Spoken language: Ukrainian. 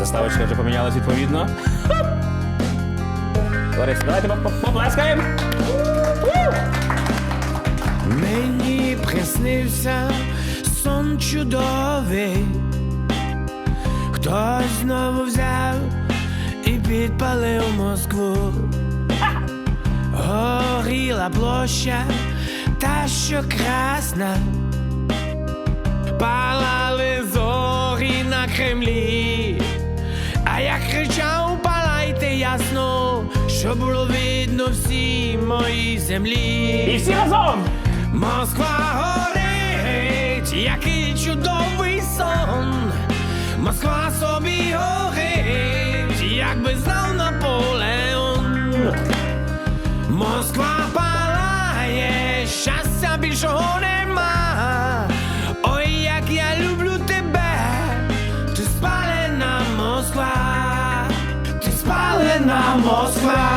Заставочка вже помінялась відповідно. Лариса, давайте поплескаємо. Мені приснився сон чудовий. Хтось знову взяв і підпалив Москву. Горіла площа, та що красна. Палали щоб було видно всі мої землі. І всі разом! Москва горить, який чудовий сон. Москва собі горить, як би знав Наполеон. Москва палає, щастя більшого нема. Ой, як я люблю тебе, ти спалена Москва, ти спалена Москва.